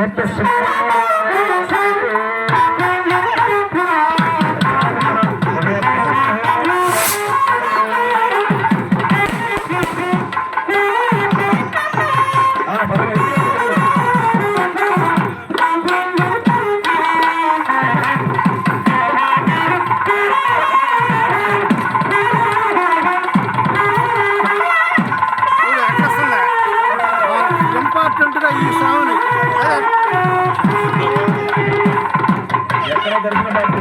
Quantas గా ఈ song ఎక్కడ దర్శనం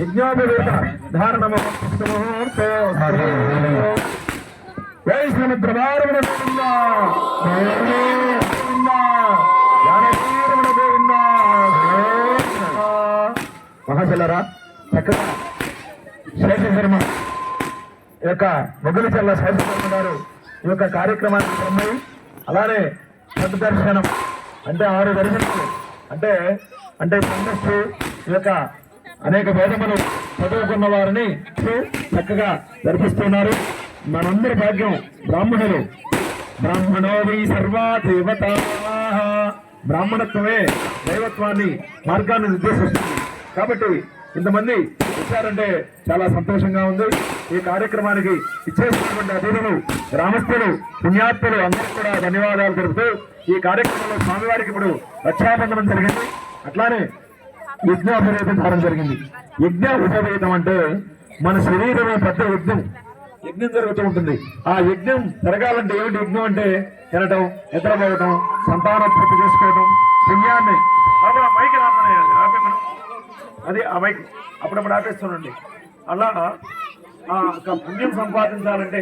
యజ్ఞోపవేత ధారణము గోవింద గోవింద జానకీరమణ గోవింద మహాశలరా చక్కగా శేషశర్మ యొక్క మొగులి చల్ల శేషశర్మ ఈ యొక్క కార్యక్రమానికి ఉన్నాయి అలానే సద్దర్శనం అంటే ఆరు దర్శనాలు. అంటే అంటే ఛందస్సు ఈ యొక్క అనేక వేదములు చదువుకున్న వారిని చక్కగా జరిపిస్తున్నారు మనందరి భాగ్యం బ్రాహ్మణులు. బ్రాహ్మణోవి సర్వా దేవత బ్రాహ్మణత్వమే దైవత్వాన్ని మార్గాన్ని నిర్దేశిస్తుంది. కాబట్టి ఇంతమంది వచ్చారంటే చాలా సంతోషంగా ఉంది. ఈ కార్యక్రమానికి ఇచ్చేసినటువంటి అతిథులు గ్రామస్తులు పుణ్యాత్తులు అందరికీ కూడా ధన్యవాదాలు తెలుపుతూ ఈ కార్యక్రమంలో స్వామివారికి ఇప్పుడు రక్షాబంధనం జరిగింది. అట్లానే యజ్ఞ ఉపవేదం జరిగింది. యజ్ఞ ఉపవేదం అంటే మన శరీరమే పెద్ద యజ్ఞం. యజ్ఞం జరుగుతూ ఉంటుంది. ఆ యజ్ఞం జరగాలంటే ఏమిటి యజ్ఞం అంటే తినటం నిద్రపోవటం సంతానోత్పత్తి చేసుకోవటం పుణ్యాన్ని బాబు, ఆ అది ఆ అప్పుడప్పుడు ఆపేస్తానండి అలా ఆ ఒక పుణ్యం సంపాదించాలంటే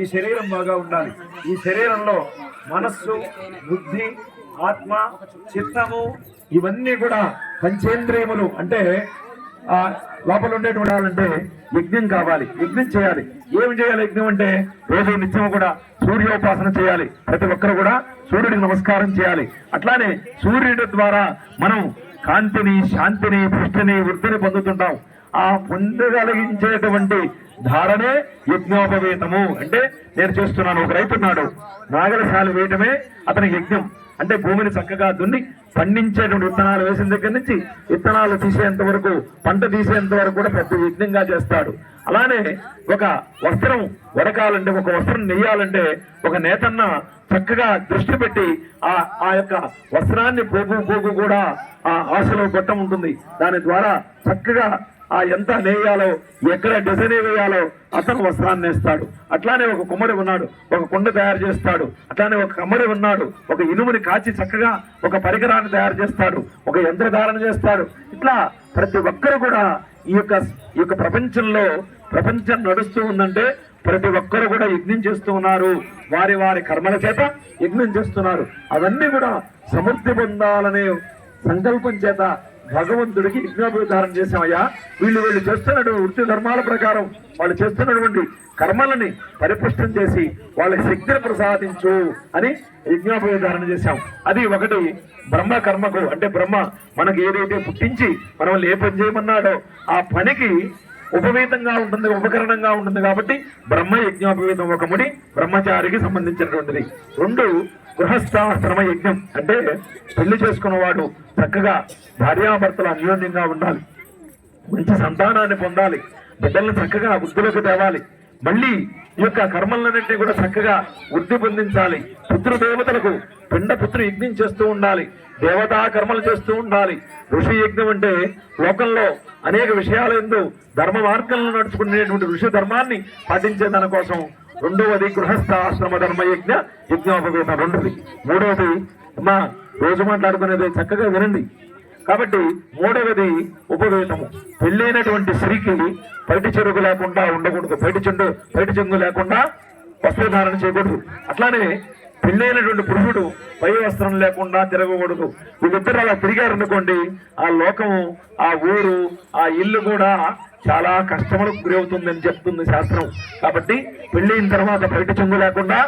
ఈ శరీరం బాగా ఉండాలి. ఈ శరీరంలో మనస్సు బుద్ధి ఆత్మ చిత్తము ఇవన్నీ కూడా పంచేంద్రియములు అంటే ఆ లోపల ఉండేటువంటి వాళ్ళంటే యజ్ఞం కావాలి యజ్ఞం చేయాలి. ఏం చేయాలి యజ్ఞం అంటే రోజు నిత్యం కూడా సూర్యోపాసన చేయాలి. ప్రతి ఒక్కరు కూడా సూర్యుడికి నమస్కారం చేయాలి. అట్లానే సూర్యుడి ద్వారా మనం కాంతిని శాంతిని పుష్టిని వృద్ధిని పొందుతుంటాం. ఆ పొందగలిగించేటువంటి ధారణే యజ్ఞోపవేతము. అంటే నేను చేస్తున్నాను ఒక రైతున్నాడు నాగరశాల వేయటమే అతని యజ్ఞం. అంటే భూమిని చక్కగా దున్ని పండించేటువంటి విత్తనాలు వేసిన దగ్గర నుంచి విత్తనాలు తీసేంత వరకు పంట తీసేంత వరకు కూడా పెద్ద యజ్ఞంగా చేస్తాడు. అలానే ఒక వస్త్రం వడకాలంటే ఒక వస్త్రం నెయ్యాలంటే ఒక నేతన్న చక్కగా దృష్టి పెట్టి ఆ ఆ యొక్క వస్త్రాన్ని పోగు పోగు కూడా ఆ ఆశలో గొట్టం ఉంటుంది. దాని ద్వారా చక్కగా ఆ ఎంత నేయాలో ఎక్కడ డిజైన్ వేయాలో అతను వస్త్రాన్ని నేస్తాడు. అట్లానే ఒక కుమ్మరి ఉన్నాడు ఒక కుండ తయారు చేస్తాడు. అట్లానే ఒక కమ్మరి ఉన్నాడు ఒక ఇనుముని కాచి చక్కగా ఒక పరికరాన్ని తయారు చేస్తాడు ఒక యంత్రధారణ చేస్తాడు. ఇట్లా ప్రతి ఒక్కరు కూడా ఈ యొక్క ఈ యొక్క ప్రపంచంలో ప్రపంచం నడుస్తూ ఉందంటే ప్రతి ఒక్కరు కూడా యజ్ఞం చేస్తూ ఉన్నారు. వారి వారి కర్మల చేత యజ్ఞం చేస్తున్నారు. అవన్నీ కూడా సమృద్ధి పొందాలనే సంకల్పం చేత భగవంతుడికి యజ్ఞోపధారం చేశామయ్యా. వీళ్ళు వీళ్ళు చేస్తున్నటువంటి వృత్తి ధర్మాల ప్రకారం వాళ్ళు చేస్తున్నటువంటి కర్మలని పరిపుష్టం చేసి వాళ్ళకి శక్తిని ప్రసాదించు అని యజ్ఞోపధారణ చేశాం. అది ఒకటి బ్రహ్మ కర్మకు అంటే బ్రహ్మ మనకి ఏదైతే పుట్టించి మనం ఏ పని చేయమన్నాడో ఆ పనికి ఉపవేతంగా ఉంటుంది ఉపకరణంగా ఉంటుంది కాబట్టి బ్రహ్మ యజ్ఞోపవేతం ఒక ముడి బ్రహ్మచారికి సంబంధించినటువంటిది. రెండు గృహస్థాశ్రమ యజ్ఞం. అంటే పెళ్ళి చేసుకున్నవాడు చక్కగా భార్యాభర్తలు అన్యోన్యంగా ఉండాలి. మంచి సంతానాన్ని పొందాలి. బిడ్డలను చక్కగా వృద్ధిలోకి తేవాలి. మళ్ళీ ఈ యొక్క కర్మలన్నింటినీ కూడా చక్కగా వృద్ధి పొందించాలి. పితృదేవతలకు పిండ పుత్ర యజ్ఞం చేస్తూ ఉండాలి. దేవతా కర్మలు చేస్తూ ఉండాలి. ఋషి యజ్ఞం అంటే లోకంలో అనేక విషయాలు ఎందు ధర్మ మార్గంలో నడుచుకునేటువంటి ఋషి ధర్మాన్ని పాటించే దాని కోసం రెండవది గృహస్థ ఆశ్రమ ధర్మ యజ్ఞ యజ్ఞోపవేత రెండవది. మూడవది అమ్మా రోజు మాట్లాడుకునేది చక్కగా వినండి. కాబట్టి మూడవది ఉపవేతము పెళ్ళైనటువంటి స్త్రీకి బయటి చెరుగు లేకుండా ఉండకూడదు. బయటి చెండు బయటి చెంగు లేకుండా వస్త్రధారణ చేయకూడదు. అట్లానే పెళ్ళైనటువంటి పురుషుడు పై వస్త్రం లేకుండా తిరగకూడదు. వీళ్ళిద్దరు అలా తిరిగారనుకోండి ఆ లోకము ఆ ఊరు ఆ ఇల్లు కూడా చాలా కష్టములకు గురవుతుందని చెప్తుంది శాస్త్రం. కాబట్టి పెళ్ళైన తర్వాత బయట చెంగు లేకుండా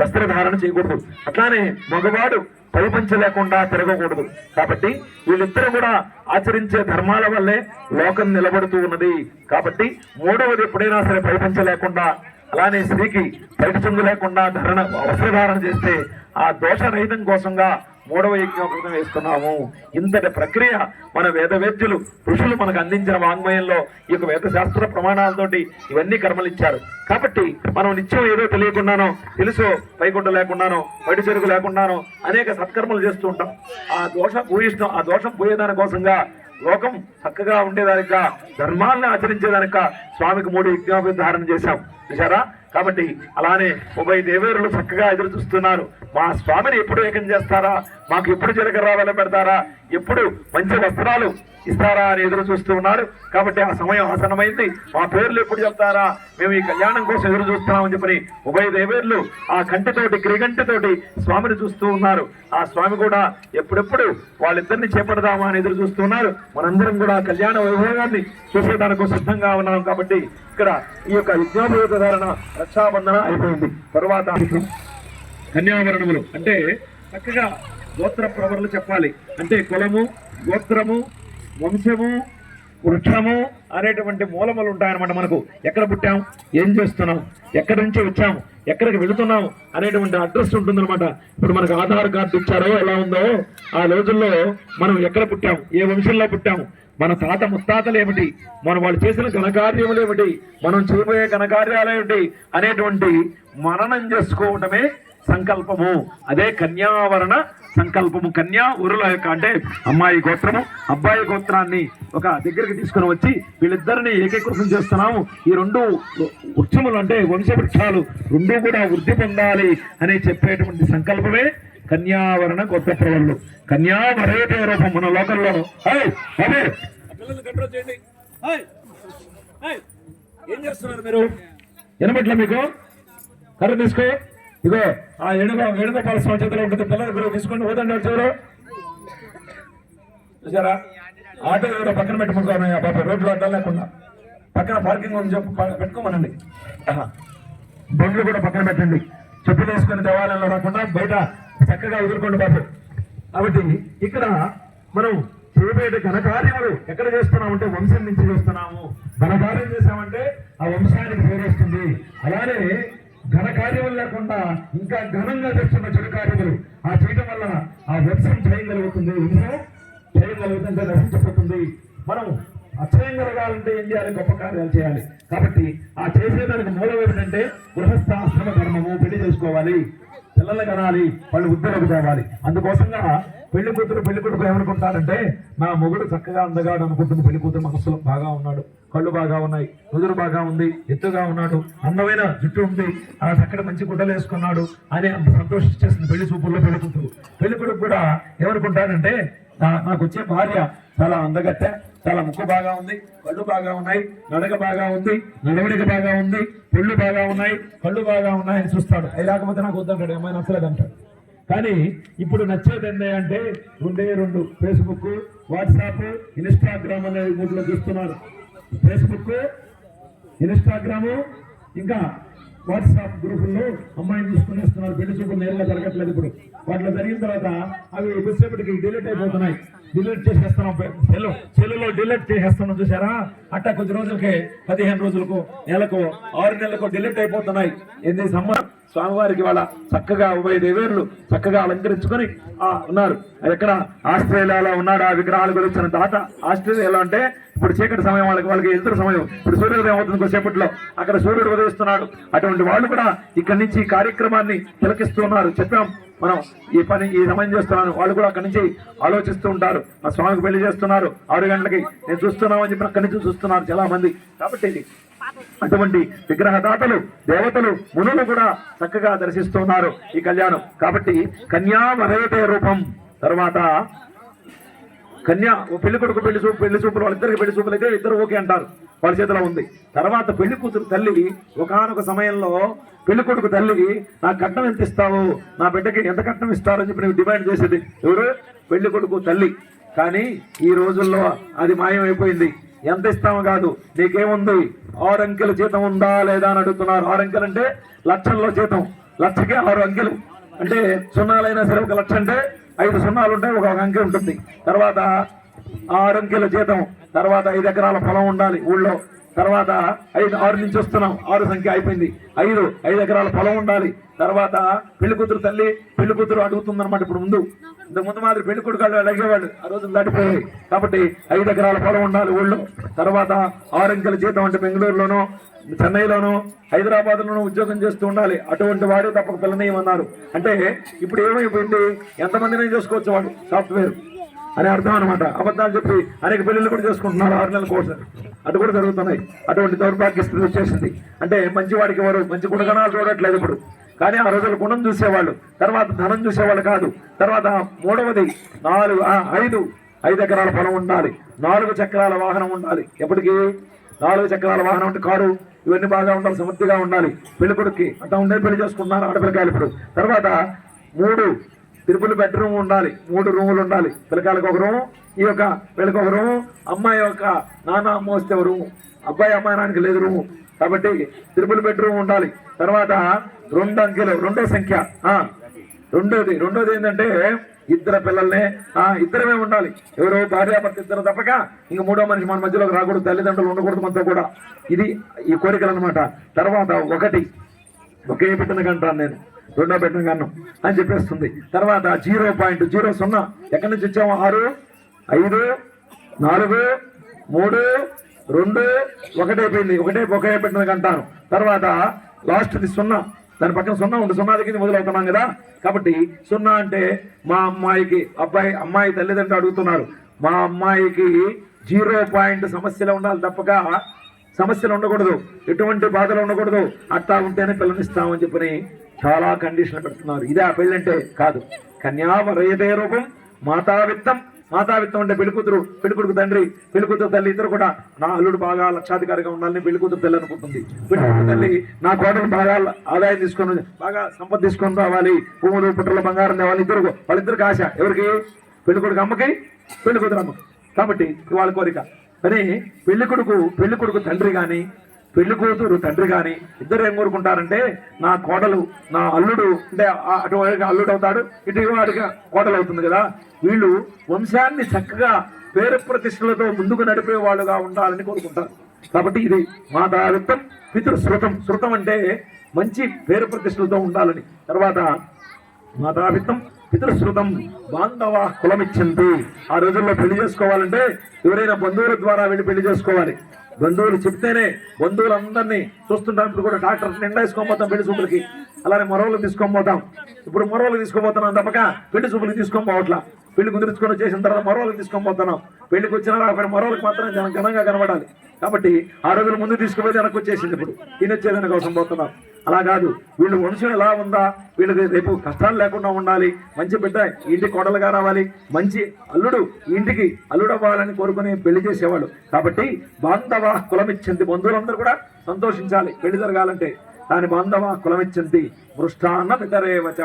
వస్త్రధారణ చేయకూడదు. అట్లానే మగవాడు పరిపంచ లేకుండా తిరగకూడదు. కాబట్టి వీళ్ళిద్దరూ కూడా ఆచరించే ధర్మాల వల్లే లోకం నిలబడుతూ ఉన్నది. కాబట్టి మూడవది ఎప్పుడైనా సరే పరిపంచ లేకుండా అలానే స్త్రీకి బయట చెంగు లేకుండా ధరణ వస్త్రధారణ చేస్తే ఆ దోష రహితం కోసంగా మూడవ యజ్ఞోపృతం వేస్తున్నాము. ఇంతటి ప్రక్రియ మన వేదవేద్యులు ఋషులు మనకు అందించిన వాంగ్మయంలో ఈ యొక్క వేద శాస్త్ర ప్రమాణాలతోటి ఇవన్నీ కర్మలు ఇచ్చారు. కాబట్టి మనం నిత్యం ఏదో తెలియకుండానో తెలుసో పైకుంట లేకుండానో బయట చెరుకు లేకుండానో అనేక సత్కర్మలు చేస్తూ ఉంటాం. ఆ దోషం పూజిస్తాం ఆ దోషం పోయేదాని కోసంగా లోకం చక్కగా ఉండేదానిక ధర్మాలను ఆచరించేదానిక స్వామికి మూడు యజ్ఞోపేత ధారణ చేశాం. చూసారా కాబట్టి అలానే ఉభయ దేవేరులు చక్కగా ఎదురు చూస్తున్నారు. మా స్వామిని ఎప్పుడు ఏకం చేస్తారా? మాకు ఎప్పుడు జీలకర్ర పెడతారా? ఎప్పుడు మంచి వస్త్రాలు ఇస్తారా అని ఎదురు చూస్తూ ఉన్నారు. కాబట్టి ఆ సమయం ఆసనమైంది మా పేర్లు ఎప్పుడు చెప్తారా? మేము ఈ కళ్యాణం కోసం ఎదురు చూస్తున్నామని చెప్పని ఉభయ దేవేర్లు ఆ కంటితోటి క్రిగంటితోటి స్వామిని చూస్తూ ఉన్నారు. ఆ స్వామి కూడా ఎప్పుడెప్పుడు వాళ్ళిద్దరిని చేపడదామా అని ఎదురు చూస్తున్నారు మనందరం కూడా కళ్యాణ వైభవాన్ని చూసేదానికి సిద్ధంగా ఉన్నాం కాబట్టి ఇక్కడ ఈ యొక్క యజ్ఞోపయోగ ధారణ రక్షాబంధన అయిపోయింది. తరువాత కన్యావరణములు అంటే చక్కగా గోత్ర ప్రవరలు చెప్పాలి. అంటే కులము గోత్రము వంశము వృక్షము అనేటువంటి మూలములు ఉంటాయన్నమాట మనకు. ఎక్కడ పుట్టాం? ఏం చేస్తున్నాం? ఎక్కడి నుంచి వచ్చాము ఎక్కడికి వెళుతున్నాం? అనేటువంటి అడ్రస్ ఉంటుందన్నమాట. ఇప్పుడు మనకు ఆధార్ కార్డు ఇచ్చారో ఎలా ఉందో ఆ రోజుల్లో మనం ఎక్కడ పుట్టాం? ఏ వంశంలో పుట్టాము మన తాత ముత్తాతలు ఏమిటి? మనం వాళ్ళు చేసిన ఘనకార్యములు ఏమిటి? మనం చేయబోయే ఘనకార్యాలు ఏమిటి? అనేటువంటి మననం చేసుకోవటమే సంకల్పము. అదే కన్యావరణ సంకల్పము. కన్యా ఉరుల యొక్క అంటే అమ్మాయి గోత్రము. అబ్బాయి గోత్రాన్ని ఒక దగ్గరికి తీసుకుని వచ్చి వీళ్ళిద్దరిని ఏకీకృతం చేస్తున్నాము. ఈ రెండు వృక్షములు అంటే వంశవృక్షాలు రెండు కూడా వృద్ధి పొందాలి అని చెప్పేటువంటి సంకల్పమే కన్యావరణ గొప్ప ప్రవళ్ళు కన్యావరేట రూపం మన లోకంలో. ఏయ్, అదే పిల్లల్ని కంట్రోల్ చేయండి. ఏయ్, ఏయ్, ఏం చేస్తున్నారు మీరు? వినబట్ల మీకు? కర్ర తీసుకో. ఇగో ఆ ఏడుగో ఏడుగోపాల స్వామి చేతిలో ఉంటుంది. పిల్లలు మీరు తీసుకోండి పోదండి వాడు చూసారా? ఆటో ఎవరో పక్కన పెట్టుకుంటున్నాయి పాప రోడ్లు అడ్డం లేకుండా. పక్కన పార్కింగ్ ఉంది. చెప్పు పెట్టుకోమనండి. బండ్లు కూడా పక్కన పెట్టండి. చెప్పులు వేసుకుని దేవాలయంలో రాకుండా బయట చక్కగా ఎదుర్కోండి బాబు కాబట్టి ఇక్కడ మనం చేయబోయే ఘనకార్యములు ఎక్కడ చేస్తున్నామంటే వంశం నుంచి చేస్తున్నాము. ఘనకార్యం చేశామంటే ఆ వంశానికి పేరు వస్తుంది. అలానే ఘన కార్యం లేకుండా ఇంకా ఘనంగా చేస్తున్న చెడు కార్యములు. ఆ చేయటం వల్ల ఆ వంశం చేయగలుగుతుంది వంశం కలుగుతుంది నశించబోతుంది మనం అక్షయం కలగాలంటే ఏం చేయాలి? గొప్ప కార్యాలు చేయాలి. కాబట్టి ఆ చేసేదానికి మూలం ఏమిటంటే గృహస్థాశ్రమ ధర్మము. పెళ్ళి చేసుకోవాలి. పిల్లలు కనాలి వాళ్ళు ఉద్యోగం తేవాలి అందుకోసంగా పెళ్ళి కూతురు పెళ్ళి కొడుకు ఏమనుకుంటారంటే నా మొగుడు చక్కగా అందగాడు అనుకుంటుంది పెళ్ళి కూతురు మనసులో బాగా ఉన్నాడు కళ్ళు బాగా ఉన్నాయి నుదురు బాగా ఉంది ఎత్తుగా ఉన్నాడు అందమైన జుట్టు ఉంది ఆ చక్కటి మంచి గుడ్డలు వేసుకున్నాడు అని అంత సంతోషించేస్తుంది పెళ్ళి చూపుల్లో పెళ్ళి కూతురు. పెళ్ళి కొడుకు కూడా ఏమనుకుంటారంటే నా- నాకు వచ్చే భార్య చాలా అందగట్ట చాలా ముక్కు బాగా ఉంది కళ్ళు బాగా ఉన్నాయి నడక బాగా ఉంది నడవడిక బాగా ఉంది పెళ్ళు బాగా ఉన్నాయి కళ్ళు బాగా ఉన్నాయి అని చూస్తాడు. అవి లేకపోతే నాకు వద్దంటాడు ఏమైనా నచ్చలేదు అంటాడు కానీ ఇప్పుడు నచ్చేది అంటే రెండే రెండు. ఫేస్బుక్ వాట్సాప్ ఇన్స్టాగ్రామ్ అనే మూడులో చూస్తున్నారు ఫేస్బుక్ ఇన్స్టాగ్రాము ఇంకా వాట్సాప్ గ్రూపుల్లో అమ్మాయిని చూసుకునేస్తున్నారు పెళ్ళి చూపులు నేరుగా జరగట్లేదు ఇప్పుడు. వాటిలో జరిగిన తర్వాత అవి కొద్దిసేపటికి డిలీట్ అయిపోతున్నాయి. డిలీట్ చేసేస్తున్నాం. సెల్ సెల్లులో డిలీట్ చేసేస్తున్నాం చూసారా అట్టా కొద్ది రోజులకి పదిహేను రోజులకు నెలకు ఆరు నెలలకు డిలీట్ అయిపోతున్నాయి. ఎన్ని సంబంధం స్వామివారికి వాళ్ళ చక్కగా ఉభయ దేవేరులు చక్కగా అలంకరించుకొని ఆ ఉన్నారు. ఎక్కడ? ఆస్ట్రేలియాలో ఉన్నాడు ఆ విగ్రహాలు గురించిన అని ఆస్ట్రేలియాలో అంటే ఇప్పుడు చీకటి సమయం వాళ్ళకి వాళ్ళకి ఎదురు సమయం. ఇప్పుడు సూర్యోదయం అవుతుంది కొద్దిసేపట్లో. అక్కడ సూర్యుడు ఉదయిస్తున్నాడు. అటువంటి వాళ్ళు కూడా ఇక్కడి నుంచి ఈ కార్యక్రమాన్ని తిలకిస్తున్నారు చెప్పాం మనం ఈ పని ఈ సమయం చేస్తున్నాను. వాళ్ళు కూడా అక్కడి నుంచి ఆలోచిస్తూ ఉంటారు. మా స్వామికి పెళ్ళి చేస్తున్నారు. ఆరు గంటలకి. నేను చూస్తున్నామని చెప్పి అక్కడి నుంచి చూస్తున్నారు చాలా మంది కాబట్టి అటువంటి విగ్రహదాతలు దేవతలు మునులు కూడా చక్కగా దర్శిస్తున్నారు ఈ కళ్యాణం. కాబట్టి కన్యా వరయతే రూపం. తర్వాత కన్యా ఓ పెళ్ళి కొడుకు పెళ్ళి చూపు పెళ్ళి చూపులు వాళ్ళిద్దరికి పెళ్ళి చూపులు అయితే ఇద్దరు ఓకే అంటారు. వాళ్ళ చేతిలో ఉంది. తర్వాత పెళ్ళి కూతురు తల్లి ఒకనొక సమయంలో పెళ్ళి కొడుకు తల్లి నా కట్నం ఎంత ఇస్తావు? నా బిడ్డకి ఎంత కట్నం ఇస్తారో? అని చెప్పి నేను డిమాండ్ చేసేది ఎవరు? పెళ్ళి కొడుకు తల్లి. కానీ ఈ రోజుల్లో అది మాయమైపోయింది. ఎంత ఇస్తామో కాదు. నీకేముంది? ఆరు అంకెల జీతం ఉందా లేదా అని అడుగుతున్నారు. ఆరు అంకెలు అంటే లక్షల్లో జీతం. లక్షకే ఆరు అంకెలు. అంటే సున్నాలైనా సరే ఒక లక్ష అంటే ఐదు సున్నాలు ఉంటాయి ఒక అంకె ఉంటుంది. తర్వాత ఆరు అంకెల జీతం. తర్వాత ఐదు ఎకరాల పొలం ఉండాలి ఊళ్ళో. తర్వాత ఐదు ఆరు నుంచి వస్తున్నాం. ఆరు సంఖ్య అయిపోయింది. ఐదు ఐదు ఎకరాల పొలం ఉండాలి. తర్వాత పెళ్ళి కూతురు తల్లి పెళ్ళి కూతురు అడుగుతుందన్నమాట ఇప్పుడు ముందు. ఇంతకు ముందు మాదిరి పెళ్ళి కొడుకాళ్ళు అడిగేవాళ్ళు. ఆ రోజులు దాటిపోయాయి. కాబట్టి ఐదు ఎకరాల పొలం ఉండాలి ఊళ్ళో. తర్వాత ఆరు అంకెల జీతం అంటే బెంగళూరులోనో చెన్నైలోనూ హైదరాబాద్లోనూ ఉద్యోగం చేస్తూ ఉండాలి. అటువంటి వాడే తప్పక పిల్లనేయమన్నారు అంటే ఇప్పుడు ఏమైపోయింది? ఎంతమందినే చేసుకోవచ్చు వాడు సాఫ్ట్వేర్. అని అర్థం అనమాట అబద్ధాలు చెప్పి అనేక పెళ్ళిళ్ళు కూడా చేసుకుంటున్నారు ఆరు నెలల కోర్సు. అటు కూడా జరుగుతున్నాయి. అటువంటి దౌర్భాగ్య స్థితి వచ్చేసింది. అంటే మంచి వాడికి ఎవరు? మంచి గుణగణాలు చూడట్లేదు ఇప్పుడు. కానీ ఆ రోజులు గుణం చూసేవాళ్ళు. తర్వాత ధనం చూసేవాళ్ళు కాదు. తర్వాత మూడవది నాలుగు ఐదు ఐదు ఎకరాల పొలం ఉండాలి. నాలుగు చక్రాల వాహనం ఉండాలి. ఎప్పటికీ? నాలుగు చక్రాల వాహనం అంటే కారు. ఇవన్నీ బాగా ఉండాలి సమృద్ధిగా ఉండాలి. పెళ్ళి కొడుక్కి ఉండే పెళ్ళి చేసుకుంటున్నారు ఆడపిల్లకాయలు ఇప్పుడు. తర్వాత మూడు తిరుపుల బెడ్రూమ్ ఉండాలి మూడు రూములు ఉండాలి. పిల్లకాయలకు ఒక రూము ఈ యొక్క వీళ్ళకి ఒక రూము అమ్మాయి యొక్క నాన్న అమ్మ వస్తే ఒక రూము అబ్బాయి అమ్మాయి నాన్నకి లేదు రూము. కాబట్టి తిరుపుల బెడ్రూమ్ ఉండాలి. తర్వాత రెండు అంకెలు రెండో సంఖ్య రెండోది రెండోది ఏంటంటే ఇద్దరు పిల్లల్ని ఇద్దరమే ఉండాలి. ఎవరో భార్యాభర్త ఇద్దరు తప్పక ఇంక మూడో మనిషి మన మధ్యలోకి రాకూడదు తల్లిదండ్రులు ఉండకూడదు మనతో కూడా. ఇది ఈ కోరికలు అనమాట తర్వాత ఒకటి ఒకే బిడ్డను కంటాను నేను. రెండో బిడ్డను కన్ను అని చెప్పేస్తుంది. తర్వాత జీరో పాయింట్ జీరో సున్నా. ఎక్కడి నుంచి ఇచ్చాము ఆరు ఐదు నాలుగు మూడు రెండు ఒకటే పోయింది. ఒకటే ఒకే బిడ్డను కంటాను. తర్వాత లాస్ట్ది సున్నా. దాని పక్కన సున్నా ఉంది. సున్నా దగ్గర మొదలవుతున్నాం కదా. కాబట్టి సున్నా అంటే మా అమ్మాయికి అబ్బాయి అమ్మాయి తల్లిదండ్రులు అడుగుతున్నారు. మా అమ్మాయికి జీరో పాయింట్ సమస్యలు ఉండాలి తప్పక. సమస్యలు ఉండకూడదు ఎటువంటి బాధలు ఉండకూడదు. అట్టా ఉంటేనే పిల్లనిస్తామని చెప్పని చాలా కండిషన్లు పెడుతున్నారు. ఇదే ఆ పెళ్ళంటే కాదు. కన్యావరయదే రూపం మాతావిత్తం మాతావిత్తం అంటే పెళ్ళికూతురు పెళ్ళికొడుకు తండ్రి పెళ్ళికూతురు తల్లి ఇద్దరు కూడా నా అల్లుడు బాగా లక్షాధికారిగా ఉండాలని పెళ్ళికూతురు తల్లి అనుకుంటుంది. పెళ్ళికూతురు తల్లి నా కోడలు బాగా ఆదాయం తీసుకొని బాగా సంపద తీసుకొని రావాలి. భూములు పుట్టల బంగారం తేవాలి. ఇద్దరు వాళ్ళిద్దరికి ఆశ ఎవరికి? పెళ్ళికొడుకు అమ్మకి పెళ్ళికూతురు అమ్మకి. కాబట్టి వాళ్ళ కోరిక. కానీ పెళ్ళి కొడుకు పెళ్ళి కొడుకు తండ్రి కానీ పెళ్ళి కూతురు తండ్రి కానీ ఇద్దరు ఏం కోరుకుంటారంటే నా కోడలు నా అల్లుడు అంటే ఆ- అల్లుడు అవుతాడు ఇటు వాడికి కోడలు అవుతుంది కదా. వీళ్ళు వంశాన్ని చక్కగా పేరు ప్రతిష్టలతో ముందుకు నడిపే వాళ్ళుగా ఉండాలని కోరుకుంటారు. కాబట్టి ఇది మాతావిత్తం పితృశ్రుతం. శృతం అంటే మంచి పేరు ప్రతిష్టలతో ఉండాలని. తర్వాత మాతాపిత్తం పితృశ్రుతం బాంధవ కులమిచ్చింది. ఆ రోజుల్లో పెళ్ళి చేసుకోవాలంటే ఎవరైనా బంధువుల ద్వారా వెళ్ళి పెళ్ళి చేసుకోవాలి. బంధువులు చెప్తేనే బంధువులందరినీ చూస్తుంటాం. ఇప్పుడు కూడా డాక్టర్ నిండా వేసుకోబోతాం పెళ్ళి చూపులకి. అలానే మొరవలు తీసుకొని పోతాం. ఇప్పుడు మొరవలు తీసుకోపోతున్నాం తప్పక పెళ్ళి చూపులకి తీసుకొని పోవట్లా. పెళ్ళి కుదిరించుకొని చేసిన తర్వాత మొరవలకు తీసుకొని పెళ్ళికి వచ్చిన రాకపోయినా మొరవలకు మాత్రం జనం ఘనంగా కనబడాలి. కాబట్టి ఆ రోజుల ముందు తీసుకుపోయి వెనక్కి వచ్చేసింది ఇప్పుడు. తినొచ్చేదాని కోసం పోతున్నాం. అలా కాదు. వీళ్ళు వంశం ఎలా ఉందా? వీళ్ళకి రేపు కష్టాలు లేకుండా ఉండాలి. మంచి బిడ్డ ఇంటి కోడలుగా రావాలి. మంచి అల్లుడు ఇంటికి అల్లుడు అవ్వాలని కోరుకుని పెళ్ళి చేసేవాళ్ళు కాబట్టి బాంధవ కులమిచ్చింది బంధువులందరూ కూడా సంతోషించాలి. పెళ్ళి జరగాలంటే. దాని బాంధవ కులమిచ్చింది. మృష్టాన్న పితరేవచ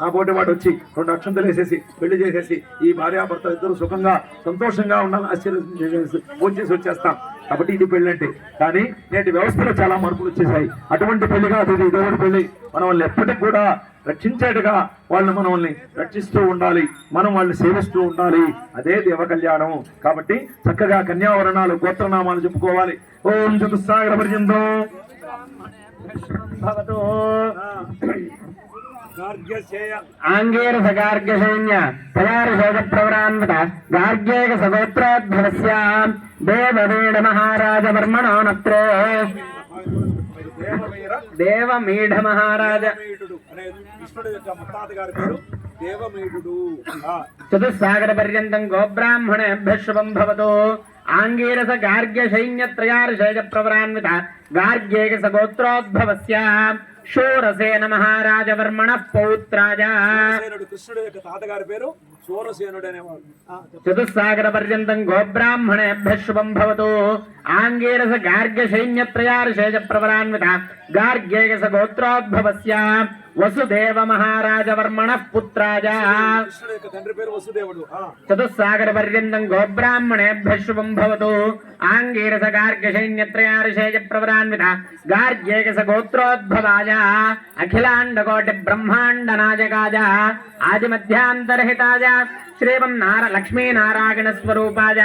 నా పోటీ వాడు వచ్చి రెండు అక్షంతలు వేసేసి పెళ్ళి చేసేసి ఈ భార్యాభర్త ఇద్దరు సుఖంగా సంతోషంగా ఉండాలని ఆశ్చర్యం పూజ చేసి వచ్చేస్తాం. కాబట్టి ఇది పెళ్ళి అంటే. కానీ నేటి వ్యవస్థలో చాలా మార్పులు వచ్చేసాయి. అటువంటి పెళ్ళిగా అది ఇది పెళ్ళి. మనం ఎప్పటికి కూడా రక్షించేట్టుగా వాళ్ళు మనల్ని రక్షిస్తూ ఉండాలి. మనం వాళ్ళని సేవిస్తూ ఉండాలి. అదే దేవ కళ్యాణం. కాబట్టి చక్కగా కన్యావరణాలు గోత్రనామాలు చెప్పుకోవాలి. ఓం చతుస్సాగర పర్యంతం. భవతు ఆంగేర సగార్గ్య సైన్య తయారు శోక ప్రవరాన్విత గార్గ్యేక సగోత్రోద్భవస్య దేవవీణ మహారాజ వర్మణో నత్రే దేవమీఢ మహారాజ చతుస్సాగర పర్యంతం గోబ్రాహ్మణేభ్య శుభం భవతు ఆంగీరస గార్గ్య సైన్య త్రయార్షేజ ప్రవరాన్విత గార్గ్యేక సగోత్రోద్భవస్య శూరసేన మహారాజ వర్మణ పౌత్రాజ కృష్ణుడు యొక్క తాతగారి పేరు అనేవాడు. చతుస్సాగర పర్యంతం గోబ్రాహ్మణేభ్య శుభం భవతు ఆంగీరస గార్గ్య సైన్య త్రయార్షేజ ప్రవరాన్విత గార్గ్యేక గోత్రోద్భవస్య వసుదేవ మహారాజ వర్మణ పుత్రాజ కృష్ణుడు యొక్క తండ్రి పేరు వసుదేవుడు ఆ, చతుస్సాగర పర్యంతం గోబ్రాహ్మణేభ్య శుభం భవతు ఆంగీరస గార్గ్య సైన్య త్రయార్షేజ ప్రవరాన్విత గార్గ్యేక గోత్రోద్భవాజ అఖిలాండ కోటి బ్రహ్మాండ నాయకాజ ఆది మధ్యాంతరహితాజ శ్రీమన్నార లక్ష్మీనారాయణ స్వరూపాజ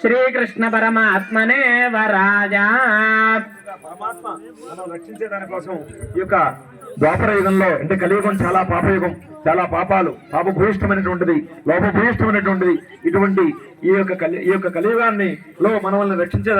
శ్రీకృష్ణ పరమాత్మనే వరాజ ఇంకా పరమాత్మ మనం రక్షించే దానికోసం ఈ యొక్క ద్వాపర యుగంలో అంటే కలియుగం చాలా పాపయుగం చాలా పాపాలు పాపభూయిష్టమైనటువంటిది లోపభూయిష్టమైనటువంటిది ఇటువంటి ఈ యొక్క కలి ఈ యొక్క కలియుగాన్ని లో మనల్ని రక్షించే